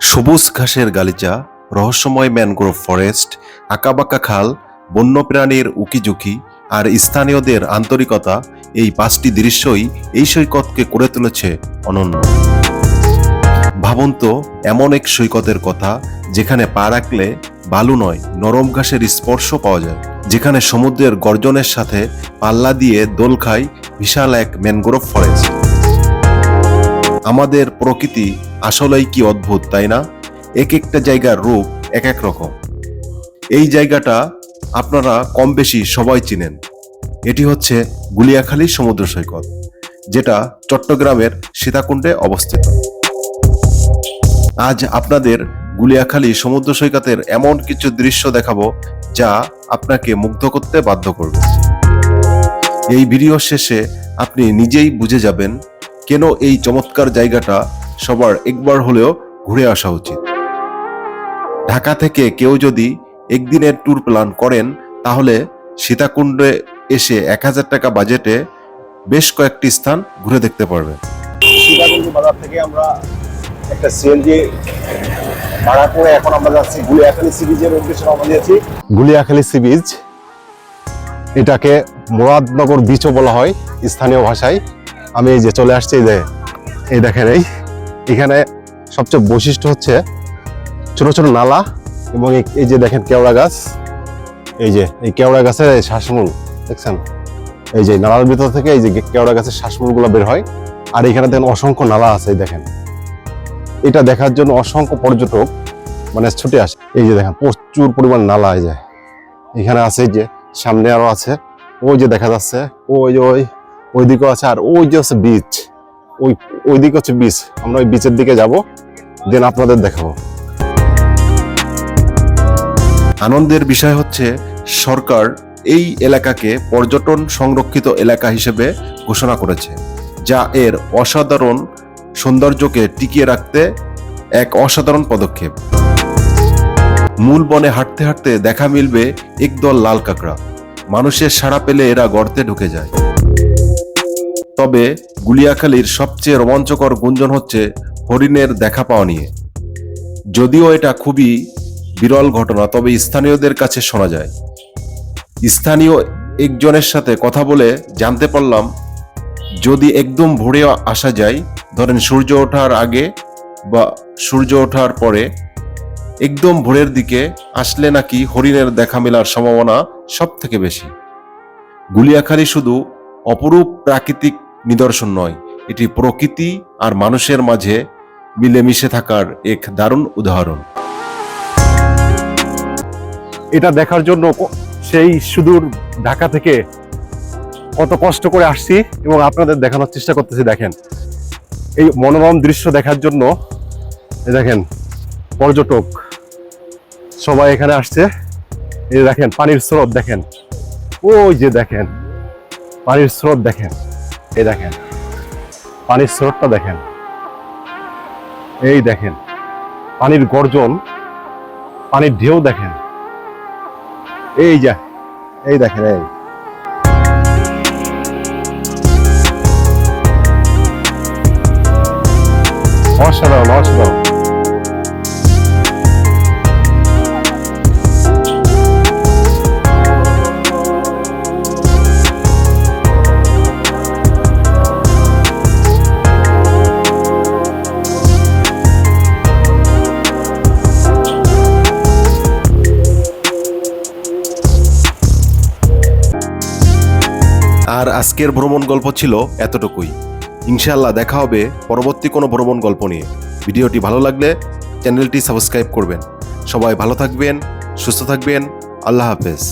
সবুজ ঘাসের গালিচা, রহস্যময় ম্যানগ্রোভ ফরেস্ট, আঁকাবাঁকা খাল, বন্যপ্রাণীর উকিঝুঁকি আর স্থানীয়দের আন্তরিকতা এই পাঁচটি দৃশ্যই এই সৈকতকে করে তুলেছে অনন্য। ভাবুন তো এমন এক সৈকতের কথা যেখানে পা রাখলে বালু নয়, নরম ঘাসের স্পর্শ পাওয়া যায়। যেখানে সমুদ্রের গর্জনের সাথে পাল্লা দিয়ে দোল খায় বিশাল এক ম্যানগ্রোভ ফরেস্ট। আমাদের প্রকৃতি আসলেই কি অদ্ভুত, তাই না? এক একটা জায়গার রূপ এক এক রকম। এই জায়গাটা আপনারা কম বেশি সবাই চিনেন। এটি হচ্ছে গুলিয়াখালী সমুদ্র সৈকত, যেটা চট্টগ্রামের সীতাকুণ্ডে অবস্থিত। আজ আপনাদের গুলিয়াখালী সমুদ্র সৈকতের এমন কিছু দৃশ্য দেখাবো যা আপনাকে মুগ্ধ করতে বাধ্য করবে। এই ভিডিও শেষে আপনি নিজেই বুঝে যাবেন কেন এই চমৎকার জায়গাটা সবার একবার হলেও ঘুরে আসা উচিত? ঢাকা থেকে কেউ যদি একদিনের ট্যুর প্ল্যান করেন তাহলে সীতাকুণ্ডে এসে এক হাজার টাকা বাজেটে বেশ কয়েকটি স্থান ঘুরে দেখতে পারবেন। সীতাকুণ্ড বাজার থেকে আমরা একটা সিএনজি ভাড়া করে এখন আমরা যাচ্ছি গুলিয়াখালী সি বিচের উদ্দেশ্যে রওনা দিয়েছি। গুলিয়াখালী সি বিচ এটাকে মুরাদনগর বিচও বলা হয় স্থানীয় ভাষায়। আমি এই যে চলে আসছি, এই যে, এই দেখেন এই। এখানে সবচেয়ে বৈশিষ্ট্য হচ্ছে ছোট ছোট নালা এবং এই- যে দেখেন কেওড়া গাছ। এই যে, এই কেওড়া গাছের শ্বাসমূল, দেখছেন? এই যে নালার ভিতর থেকে এই যে কেওড়া গাছের শ্বাসমূলগুলো বের হয়। আর এখানে দেখেন অসংখ্য নালা আছে দেখেন। এটা দেখার জন্য অসংখ্য পর্যটক মানে ছুটে আসে। এই যে দেখেন, প্রচুর পরিমাণ নালা এই যে। এখানে আছে যে, সামনে আরও আছে। ওই যে দেখা যাচ্ছে, ওই যে ওই ওই দিকেও আছে আর ওই যে হচ্ছে বিচ ওই ওই দিকে হচ্ছে বিচ আমরা ওই বিচের দিকে যাব দেন আপনাদের দেখাবো। আনন্দের বিষয় হচ্ছে সরকার এই এলাকাকে পর্যটন সংরক্ষিত এলাকা হিসেবে ঘোষণা করেছে, যা এর অসাধারণ সৌন্দর্যকে টিকিয়ে রাখতে এক অসাধারণ পদক্ষেপ। মূল বনে হাঁটতে হাঁটতে দেখা মিলবে একদল লাল কাঁকড়া। মানুষের সাড়া পেলে এরা গর্তে ঢুকে যায়। তবে গুলিয়াখালীর সবচেয়ে রোমাঞ্চকর গুঞ্জন হচ্ছে হরিণের দেখা পাওয়া নিয়ে। যদিও এটা খুবই বিরল ঘটনা, তবে স্থানীয়দের কাছে শোনা যায়। স্থানীয় একজনের সাথে কথা বলে জানতে পারলাম, যদি একদম ভোরে আসা যায়, ধরেন সূর্য ওঠার আগে বা সূর্য ওঠার পরে, একদম ভোরের দিকে আসলে নাকি হরিণের দেখা মেলার সম্ভাবনা সব থেকে বেশি? গুলিয়াখালী শুধু অপরূপ প্রাকৃতিক নিদর্শন নয়। এটি প্রকৃতি আর মানুষের মাঝে মিলেমিশে থাকার এক দারুণ উদাহরণ। এটা দেখার জন্য সেই সুদূর ঢাকা থেকে কত কষ্ট করে আসছি এবং আপনাদের দেখানোর চেষ্টা করতেছি, দেখেন। এই মনোরম দৃশ্য দেখার জন্য দেখেন, পর্যটক সবাই এখানে আসছে। এই দেখেন, পানির স্রোত, দেখেন। ওই যে দেখেন, পানির স্রোত, দেখেন। এই দেখেন, পানির স্রোতটা দেখেন। এই দেখেন, পানির গর্জন, পানির ঢেউ দেখেন। এই যা, এই দেখেন, এই। অসাধারণ অসাধারণ। আর আজকের ভ্রমণ গল্প ছিল এতটুকুই। ইনশাল্লাহ দেখা হবে পরবর্তী কোনো ভ্রমণ গল্প নিয়ে। ভিডিওটি ভালো লাগলে চ্যানেলটি সাবস্ক্রাইব করবেন। সবাই ভালো থাকবেন, সুস্থ থাকবেন। আল্লাহ হাফেজ।